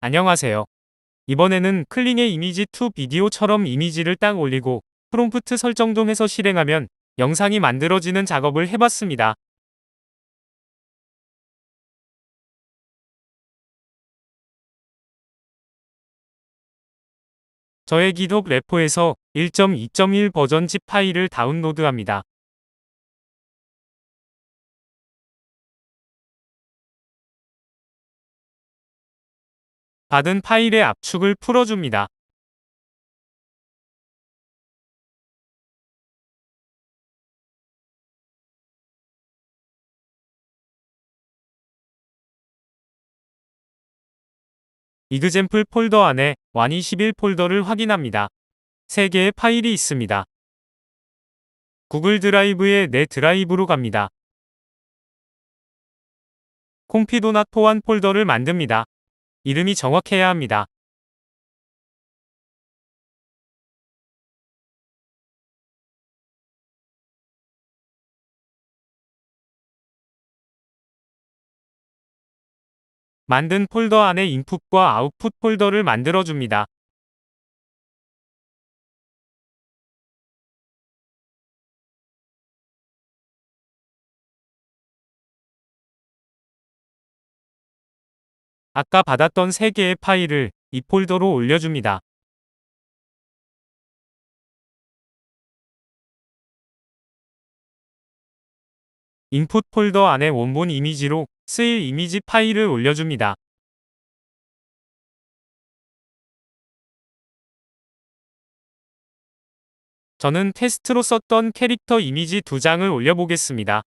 안녕하세요. 이번에는 클링의 이미지 2 비디오처럼 이미지를 딱 올리고 프롬프트 설정도 해서 실행하면 영상이 만들어지는 작업을 해봤습니다. 저의 기독 레포에서 1.2.1 버전 집 파일을 다운로드합니다. 받은 파일의 압축을 풀어줍니다. 이그젠플 폴더 안에 완21 폴더를 확인합니다. 3개의 파일이 있습니다. 구글 드라이브에 내 드라이브로 갑니다. 콩피도나 토한 폴더를 만듭니다. 이름이 정확해야 합니다. 만든 폴더 안에 인풋과 아웃풋 폴더를 만들어줍니다. 아까 받았던 3개의 파일을 이 폴더로 올려줍니다. 인풋 폴더 안에 원본 이미지로 쓰일 이미지 파일을 올려줍니다. 저는 테스트로 썼던 캐릭터 이미지 두 장을 올려보겠습니다.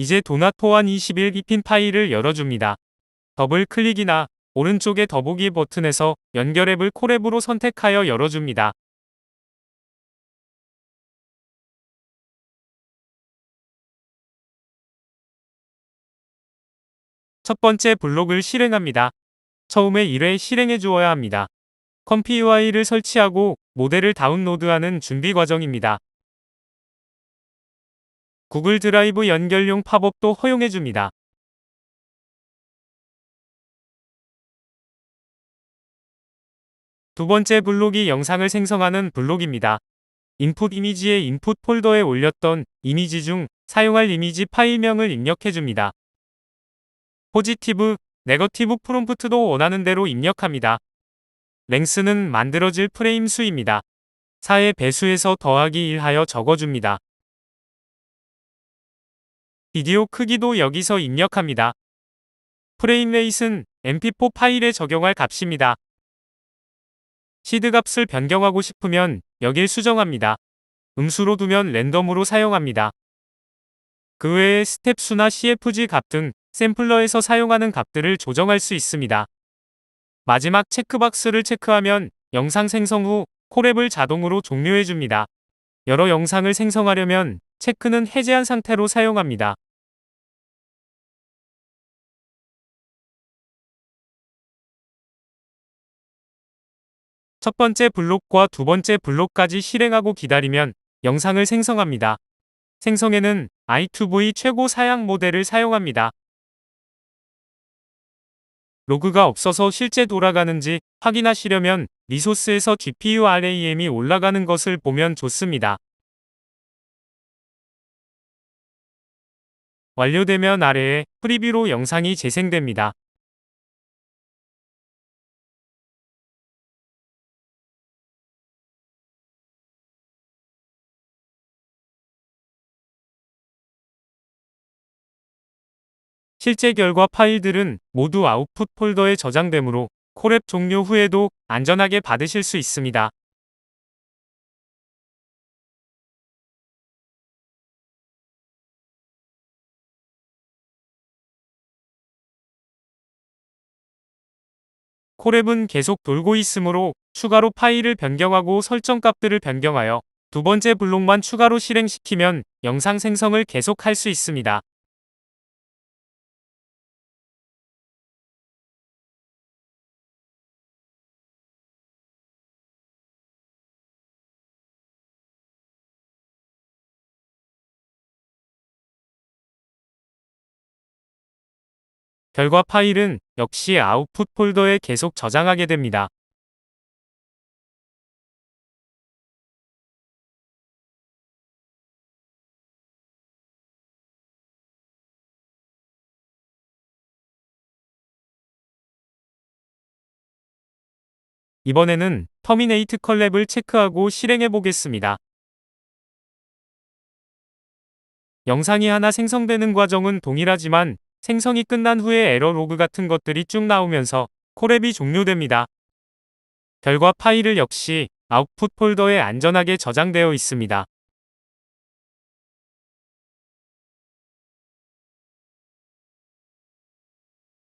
이제 도나토한 21비핀 파일을 열어줍니다. 더블 클릭이나 오른쪽의 더보기 버튼에서 연결 앱을 콜앱으로 선택하여 열어줍니다. 첫 번째 블록을 실행합니다. 처음에 1회 실행해 주어야 합니다. 컴피 UI를 설치하고 모델을 다운로드하는 준비 과정입니다. 구글 드라이브 연결용 팝업도 허용해 줍니다. 두 번째 블록이 영상을 생성하는 블록입니다. 인풋 이미지의 인풋 폴더에 올렸던 이미지 중 사용할 이미지 파일명을 입력해 줍니다. 포지티브, 네거티브 프롬프트도 원하는 대로 입력합니다. 랭스는 만들어질 프레임 수입니다. 4의 배수에서 더하기 1 하여 적어줍니다. 비디오 크기도 여기서 입력합니다. 프레임 레이스는 mp4 파일에 적용할 값입니다. 시드 값을 변경하고 싶으면 여길 수정합니다. 음수로 두면 랜덤으로 사용합니다. 그 외에 스텝 수나 CFG 값 등 샘플러에서 사용하는 값들을 조정할 수 있습니다. 마지막 체크박스를 체크하면 영상 생성 후 콜앱을 자동으로 종료해줍니다. 여러 영상을 생성하려면 체크는 해제한 상태로 사용합니다. 첫 번째 블록과 두 번째 블록까지 실행하고 기다리면 영상을 생성합니다. 생성에는 i2v 최고 사양 모델을 사용합니다. 로그가 없어서 실제 돌아가는지 확인하시려면 리소스에서 GPU RAM이 올라가는 것을 보면 좋습니다. 완료되면 아래에 프리뷰로 영상이 재생됩니다. 실제 결과 파일들은 모두 아웃풋 폴더에 저장되므로 콜앱 종료 후에도 안전하게 받으실 수 있습니다. 콜앱은 계속 돌고 있으므로 추가로 파일을 변경하고 설정값들을 변경하여 두 번째 블록만 추가로 실행시키면 영상 생성을 계속할 수 있습니다. 결과 파일은 역시 아웃풋 폴더에 계속 저장하게 됩니다. 이번에는 터미네이트 컬랩을 체크하고 실행해 보겠습니다. 영상이 하나 생성되는 과정은 동일하지만 생성이 끝난 후에 에러 로그 같은 것들이 쭉 나오면서 콜앱이 종료됩니다. 결과 파일을 역시 아웃풋 폴더에 안전하게 저장되어 있습니다.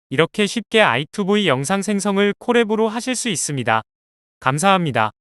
이렇게 쉽게 i2v 영상 생성을 콜앱으로 하실 수 있습니다. 감사합니다.